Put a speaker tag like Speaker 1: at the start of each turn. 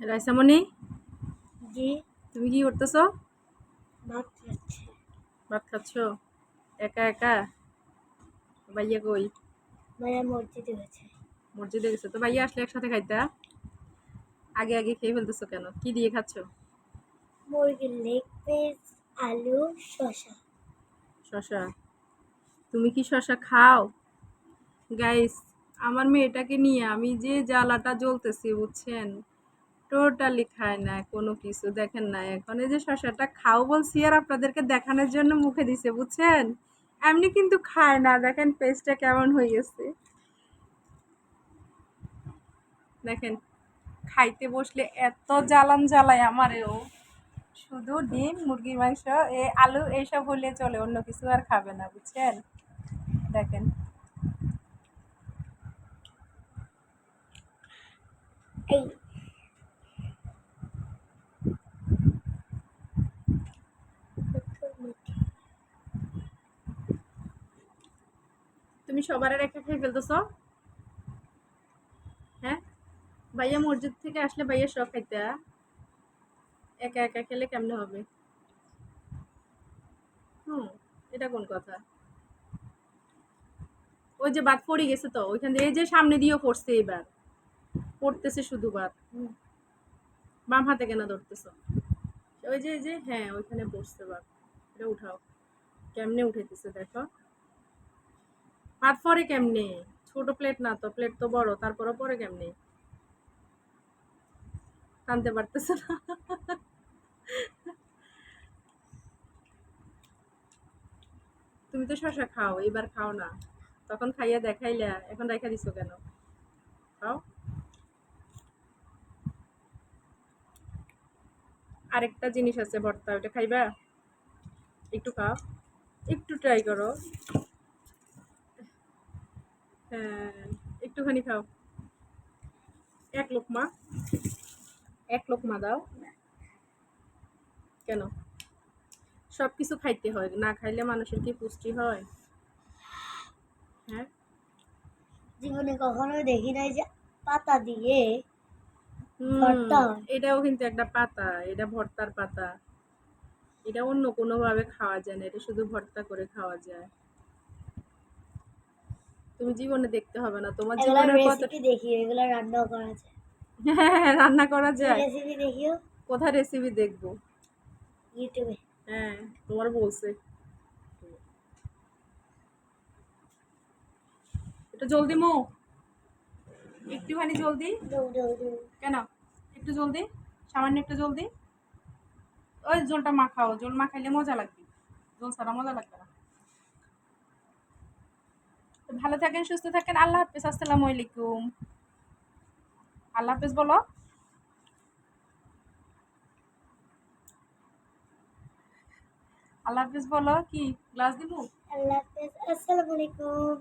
Speaker 1: রাইসামণি
Speaker 2: জি।
Speaker 1: তুমি কি করতেছো?
Speaker 2: ভাত খাচ্ছে।
Speaker 1: ভাত খাচ্ছ? একা একা? ভাইয়া কই?
Speaker 2: মায়ের মসজিদে গেছে।
Speaker 1: মসজিদে গেছে। তো ভাইয়া আসলে একসাথে খাইতা? আগে আগে খেয়ে ফেলতেছো কেন? কি দিয়ে খাচ্ছ?
Speaker 2: মুরগির লেগ পিস আলু শসা।
Speaker 1: শশা তুমি কি শশা খাও? গাইস আমার মেয়েটাকে নিয়ে আমি যে জ্বালাটা জ্বলতেছি বুঝছেন? টোটালি খায় না, কোনো কিছু দেখেন না এখন। এই যে শশাটা খাও বলছি আর আপনাদেরকে দেখানোর জন্য মুখে দিছে, বুঝছেন? এমনি কিন্তু খায় না, দেখেন পেস্টটা কেমন হয়ে গেছে দেখেন, খাইতে বসলে এত জ্বালান জ্বালায় আমারেও। শুধু ডিম মুরগির মাংস, এ আলু, এইসব হলে চলে, অন্য কিছু আর খাবে না, বুঝছেন? দেখেন।
Speaker 2: এই
Speaker 1: তুমি সবার রেখে খেয়ে ফেলতেছ? হ্যাঁ? ভাইয়া মসজিদ থেকে আসলে ভাইয়া সব খাইতে একা একা খেলে কেমনে হবে? হুম, এটা কোন কথা? ওই যে বাদ পড়ে গেছে তো, ওইখান দিয়ে এই যে সামনে দিয়েও পড়ছে এবার পড়তেছে শুধু বাদ। বাম হাতে কেন ধরতেছ? ওই যে যে হ্যাঁ ওইখানে পড়ছে বাদ। এটা উঠাও। কেমনে উঠাইতেছে দেখো। ভাত পরে কেমনে? ছোট প্লেট না তো প্লেট তো বড় তারপরে পরে কেমনে? টানতে পারতেছে না। তুমি তো শশা খাও এবার খাও না। তখন খাইয়া দেখাইলা, এখন রেখা দিছো কেন? খাও। আরেকটা জিনিস আছে ভর্তা ওটা খাইবা? একটু খাও। একটু ট্রাই করো। একটুখানি খাও। এক লোকমা। এক লোকমা দাও। কেন? সব কিছু খাইতে হয় না খাইলে মানুষের কি পুষ্টি হয়? হ্যাঁ?
Speaker 2: জীবনে কখনো দেখি নাই যে পাতা দিয়ে হয়।
Speaker 1: এটাও কিন্তু একটা পাতা এটা ভর্তার পাতা। এটা অন্য কোনো ভাবে খাওয়া যায় না এটা শুধু ভর্তা করে খাওয়া যায়। তুমি জীবনে দেখতে হবে না তোমার জীবনের কত
Speaker 2: দেখি এগুলা রান্নাও করা যায়।
Speaker 1: হ্যাঁ রান্না করা যায়।
Speaker 2: রেসিপি দেখিও।
Speaker 1: কোথায় রেসিপি দেখব?
Speaker 2: ইউটিউবে
Speaker 1: হ্যাঁ তোমার বলছে। একটু জলদি মো। একটুখানি জলদি। কেন? একটু জলদি সামান্য একটু জলদি। ওই জলটা মাখাও জল মাখাইলে মজা লাগবে। জল ছাড়া মজা লাগবে না। তো ভালো থাকেন সুস্থ থাকেন। আল্লাহ হাফিজ আসসালামু আলাইকুম। আল্লাহ হাফিজ বলো। আল্লাহ হাফিজ বলো। কি গ্লাস দিব?
Speaker 2: আল্লাহ হাফিজ আসসালামু আলাইকুম।